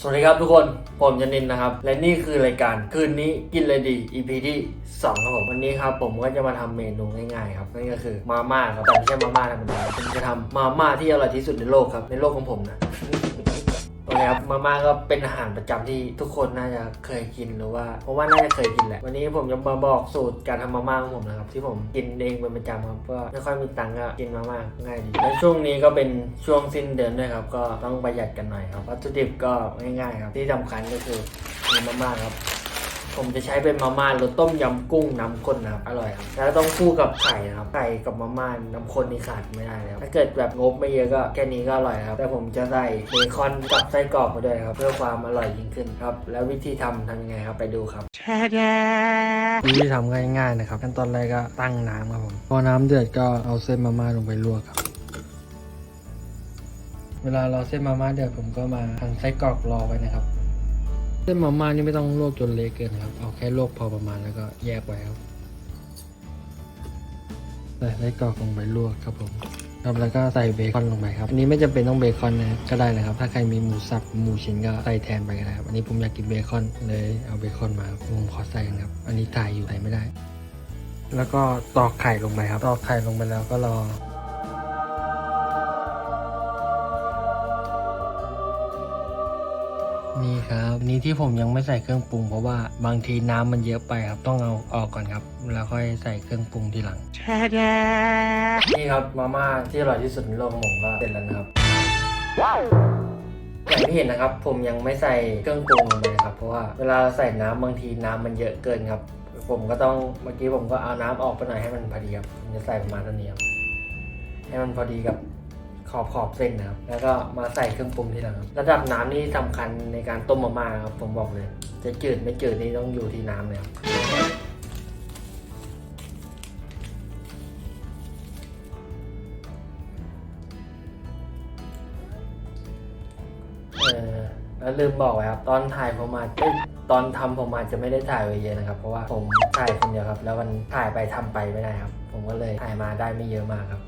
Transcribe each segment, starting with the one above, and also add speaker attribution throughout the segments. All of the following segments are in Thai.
Speaker 1: สวัสดีครับทุกคน ผมยานินนะครับ และนี่คือรายการคืนนี้กินเลยดี EP ที่2ครับผมวันนี้ครับผมก็จะมาทำเมนูง่ายๆครับนั่นก็คือมาม่าครับแต่ไม่ใช่มาม่าธรรมดาผมจะทำมาม่าที่อร่อยที่สุดในโลกครับในโลกของผมนะ โอเคครับมาม่าก็เป็นอาหารประจำที่ทุกคนน่าจะเคยกินหรือว่าเพราะว่าน่าจะเคยกินแหละ วันนี้ผมจะมาบอกสูตรการทำมาม่าของผมนะครับ ที่ผมกินเองเป็นประจำครับก็ไม่ค่อยมีตังค์ก็กินมาม่าง่ายดีและช่วงนี้ก็เป็นช่วงสิ้นเดือนด้วยครับ ก็ต้องประหยัดกันหน่อยครับวัตถุดิบก็ง่ายๆครับที่สำคัญก็คือมีมาม่าครับ ผมจะใช้เป็นมาม่ารสต้มยำกุ้งน้ำข้นนะครับอร่อยครับแล้วต้องคู่กับไข่นะครับไข่กับมาม่าน้ำข้นนี่ขาดไม่ได้เลยครับถ้าเกิดแบบงบไม่เยอะก็แค่นี้ก็อร่อยครับแต่ผมจะใส่เบคอนกับไส้กรอกมาด้วยครับ เพื่อความอร่อยยิ่งขึ้นครับ แล้ววิธีทำทำยังไงครับไปดูครับวิธีทำง่ายๆนะครับขั้นตอนแรกก็ตั้งน้ำครับผมพอน้ำเดือดก็เอาเส้นมาม่าลงไปลวกครับเวลาเราเส้นมาม่าเดือดผมก็มาหั่นไส้กรอกรอไว้นะครับ เส้นมาม่านี่ไม่ต้องลวกจนเละเกินครับ เอาแค่ลวกพอประมาณแล้วก็แยกไว้ครับใส่ไส้กรอกลงไปลวกครับผมครับแล้วก็ใส่เบคอนลงไปครับอันนี้ไม่จำเป็นต้องเบคอนนะก็ได้นะครับ ถ้าใครมีหมูสับหมูชิ้นก็ใส่แทนไปก็ได้ครับอันนี้ผมอยากกินเบคอนเลยเอาเบคอนมาผมขอใส่ครับ อันนี้ถ่ายอยู่ใส่ไม่ได้ แล้วก็ตอกไข่ลงไปครับตอกไข่ลงไปแล้วก็รอ นี่ครับ นี่ที่ผมยังไม่ใส่เครื่องปรุงเพราะว่าบางทีน้ำมันเยอะไปครับ ต้องเอาออกก่อนครับ แล้วค่อยใส่เครื่องปรุงทีหลังนี่ครับมาม่าที่อร่อยที่สุดในโลกของผมก็เสร็จแล้วนะครับอย่างที่เห็นนะครับ ผมยังไม่ใส่เครื่องปรุงลงไปนะครับ เพราะว่าเวลาใส่น้ำบางทีน้ำมันเยอะเกินครับ ผมก็ต้องเมื่อกี้ผมก็เอาน้ำออกไปหน่อยให้มันพอดีครับผมจะใส่ประมาณเท่านี้ครับให้มันพอดีกับ ขอบขอบเส้นนะครับ แล้วก็มาใส่เครื่องปรุงทีหลังครับระดับน้ำนี่สำคัญในการต้มมาม่าครับผมบอกเลย จะจืดไม่จืดนี่ต้องอยู่ที่น้ำเลยครับเออแล้วลืมบอกไว้ครับตอนถ่ายผมอาจตอนทำผมอาจจะไม่ได้ถ่ายไว้เยอะนะครับ เพราะว่าผมถ่ายคนเดียวครับ แล้วมันถ่ายไปทำไปไม่ได้ครับ ผมก็เลยถ่ายมาได้ไม่เยอะมากครับ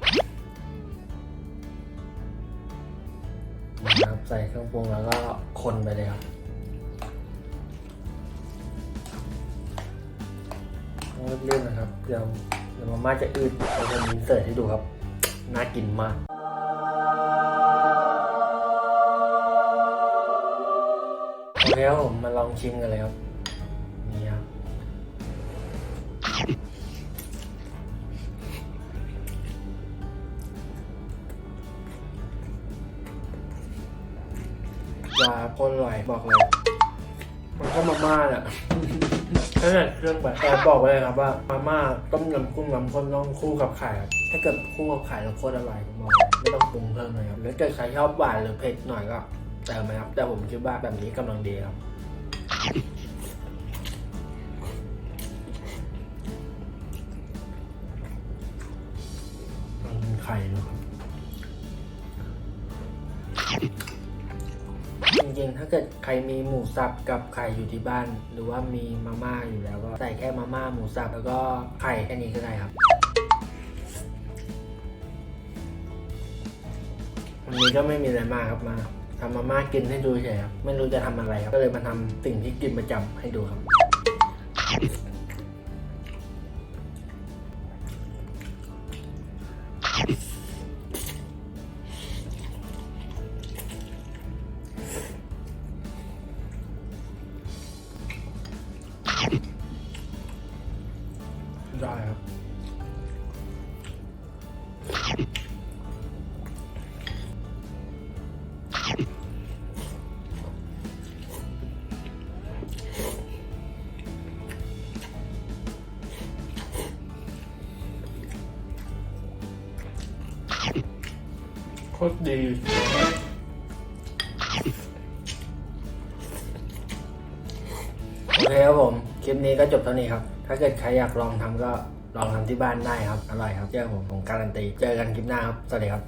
Speaker 1: นะครับใส่เครื่องปรุงแล้วก็คนไปเลยครับเรื่อยๆนะครับเดี๋ยวเดี๋ยวมาม่าจะอืดเราจะมินเสิร์ฟให้ดูครับ น่ากินมากโอเคครับผมมาลองชิมกันเลยครับ ปลาโคตรอร่อยบอกเลย มันก็มาม่าเนี่ยขนาดเครื่องแบบแต่บอกไว้เลยครับว่ามาม่าต้มยำกุ้งน้ำข้นต้องคู่กับไข่ครับถ้าเกิดคู่กับไข่แล้วโคตรอร่อยผมบอกเลยไม่ต้องปรุงเพิ่มเลยครับหรือเกิดใครชอบหวานหรือเผ็ดหน่อยก็เติมไหมครับ แต่ผมคิดว่าแบบนี้กำลังดีครับลองกินไข่ดูครับจ ริงๆ ถ้าเกิดใครมีหมูสับกับไข่อยู่ที่บ้าน หรือว่ามีมาม่าอยู่แล้วก็ใส่แค่มาม่าหมูสับแล้วก็ไข่แค่นี้ก็ได้ครับวันนี้ก็ไม่มีอะไรมากครับมาทำมาม่ากินให้ดูเฉยครับไม่รู้จะทำอะไรครับก็เลยมาทำสิ่งที่กินประจำให้ดูครับ โคตรดี โอเคครับผม คลิปนี้ก็จบเท่านี้ครับ ถ้าเกิดใครอยากลองทำก็ลองทำที่บ้านได้ครับ อร่อยครับเชื่อผมผมการันตี เจอกันคลิปหน้าครับ สวัสดีครับ